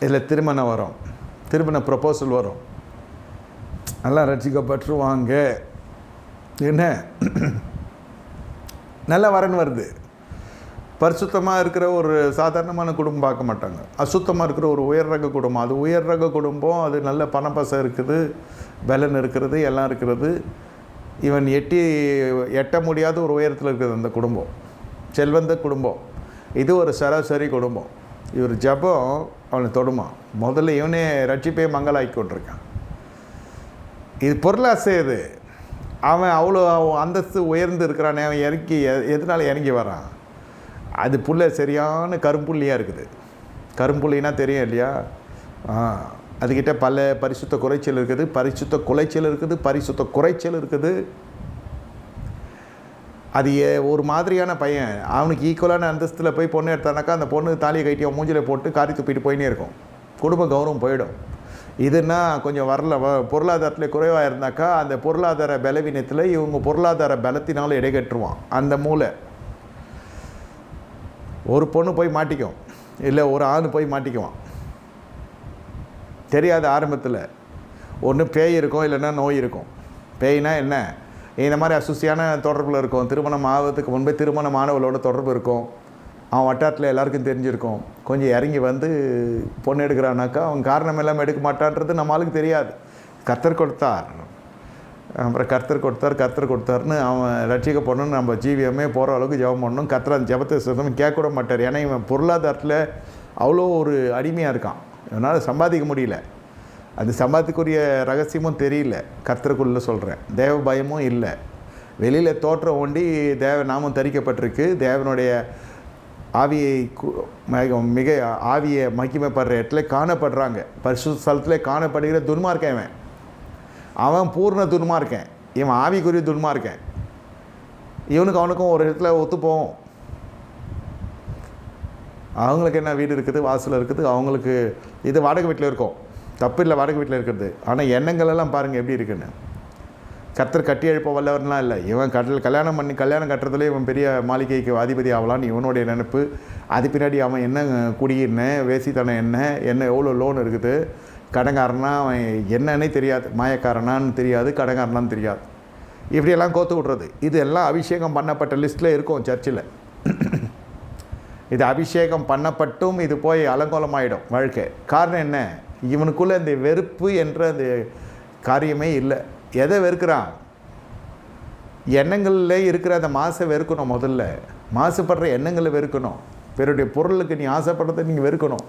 இதில் திருமணம் வரும். திருமண ப்ரப்போசல் வரும். நல்லா ரசிக்கப்பட்டுருவாங்க. என்ன? நல்ல வரன் வருது. பரிசுத்தமாக இருக்கிற ஒரு சாதாரணமான குடும்பம் பார்க்க மாட்டாங்க. அசுத்தமாக இருக்கிற ஒரு உயர் ரக குடும்பம். அது உயர் ரக குடும்பம் அது நல்ல பணப்பசம் இருக்குது பலன் இருக்கிறது எல்லாம் இருக்கிறது. இவன் எட்டி எட்ட முடியாத ஒரு உயரத்தில் இருக்கிறது அந்த குடும்பம். செல்வந்த குடும்பம். இது ஒரு சராசரி குடும்பம். இவர் ஜபம் அவனை தொடுமா. முதல்ல இவனே ரட்சிப்பே மங்களாக்கி கொண்டிருக்கான். இது பொருளாசை இது. அவன் அவ்வளோ அந்தஸ்து உயர்ந்து இருக்கிறானே அவன் இறங்கி எ- எதனால இறங்கி வரான்? அது புள்ள சரியான கரும்புள்ளியாக இருக்குது. கரும்புள்ளினா தெரியும் இல்லையா? ஆ அதுக்கிட்ட பல பரிசுத்த குறைச்சல் இருக்குது பரிசுத்த குலைச்சல் இருக்குது பரிசுத்த குறைச்சல் இருக்குது. அது ஏ- ஒரு மாதிரியான பையன். அவனுக்கு ஈக்குவலான அந்தஸ்தில் போய் பொண்ணு எடுத்தானாக்கா அந்த பொண்ணு தாலியை கட்டி அவன் மூஞ்சில போட்டு காரி துப்பிட்டு போயினே இருக்கும். குடும்ப கௌரவம் போயிடும். இதுன்னா கொஞ்சம் வரல வ- பொருளாதாரத்தில் குறைவாக இருந்தாக்கா அந்த பொருளாதார பலவீனத்தில் இவங்க பொருளாதார பலத்தினாலும் இடைகட்டுருவான் அந்த மூளை. ஒரு பொண்ணு போய் மாட்டிக்கும் இல்லை ஒரு ஆண் போய் மாட்டிக்குவான். தெரியாது ஆரம்பத்தில். ஒன்று பேய் இருக்கும் இல்லைன்னா நோய் இருக்கும். பேய்னா என்ன? இந்த மாதிரி அசுசியான தொடர்பில் இருக்கும். திருமணம் ஆகிறதுக்கு முன்பே திருமணம் ஆனவளோட தொடர்பு இருக்கும். அவன் வட்டாரத்தில் எல்லாருக்கும் தெரிஞ்சிருக்கும். கொஞ்சம் இறங்கி வந்து பொண்ணு எடுக்கிறானாக்கா அவன் காரணம் எல்லாம் எடுக்க மாட்டான்றது நம்மளுக்கு தெரியாது. கத்தர் கொடுத்தார். அப்புறம் கர்த்தர் கொடுத்தார் கர்த்தர் கொடுத்தாருன்னு அவன் ரட்சிக்க போடணும்னு நம்ம ஜீவியமே போகிற அளவுக்கு ஜெபம் பண்ணணும். கர்த்தர் அந்த ஜபத்தை சுத்தம் கேட்க கூட மாட்டார். ஏன்னா இவன் பொருளாதாரத்தில் அவ்வளோ ஒரு அடிமையாக இருக்கான். இவனால் சம்பாதிக்க முடியல. அது சம்பாதிக்குரிய ரகசியமும் தெரியல. கர்த்தருக்குள்ளே சொல்கிறேன் தேவ பயமும் இல்லை. வெளியில் தோற்றம் ஒண்டி தேவ நாமும் தரிக்கப்பட்டிருக்கு. தேவனுடைய ஆவியை மிக- ஆவியை மகிமைப்படுற இடத்துல காணப்படுறாங்க. பரிசு ஸ்தலத்தில் காணப்படுகிற துன்மார்க்கன் இவன். அவன் பூர்ண துன்மார்க்கன். இவன் ஆவிக்குரிய துன்மார்க்கன். இவனுக்கு அவனுக்கும் ஒரு இடத்துல ஒத்துப்போம். அவங்களுக்கு என்ன வீடு இருக்குது வாசல் இருக்குது அவங்களுக்கு இது வாடகை வீட்டில் இருக்கும். தப்பு இல்லை வாடகை வீட்டில் இருக்கிறது. ஆனால் எண்ணங்கள் எல்லாம் பாருங்கள் எப்படி இருக்குன்னு. கர்த்தர் கட்டி எழுப்ப வல்லவர்லாம் இல்லை. இவன் கடல் கல்யாணம் பண்ணி கல்யாணம் கட்டுறதுல இவன் பெரிய மாளிகைக்கு அதிபதி ஆகலான்னு இவனுடைய நினைப்பு. அது பின்னாடி அவன் என்ன குடி வேசித்தனம் என்ன என்ன எவ்வளோ லோன் இருக்குது? கடங்காரனா அவன் என்னன்னே தெரியாது. மாயக்காரனான்னு தெரியாது கடங்காரனான்னு தெரியாது. இப்படியெல்லாம் கோத்து விட்றது. இது எல்லாம் அபிஷேகம் பண்ணப்பட்ட லிஸ்ட்டில் இருக்கும் சர்ச்சில் இது அபிஷேகம் பண்ணப்பட்டும் இது போய் அலங்கோலமாயிடும் வாழ்க்கை. காரணம் என்ன? இவனுக்குள்ளே இந்த வெறுப்பு என்ற அந்த காரியமே இல்லை. எதை வெறுக்கிறான்? எண்ணங்களில் இருக்கிற அந்த மாசை வெறுக்கணும் முதல்ல. மாசுபடுற எண்ணங்களை வெறுக்கணும். பிறருடைய பொருளுக்கு நீ ஆசைப்படுறதை நீங்கள் வெறுக்கணும்.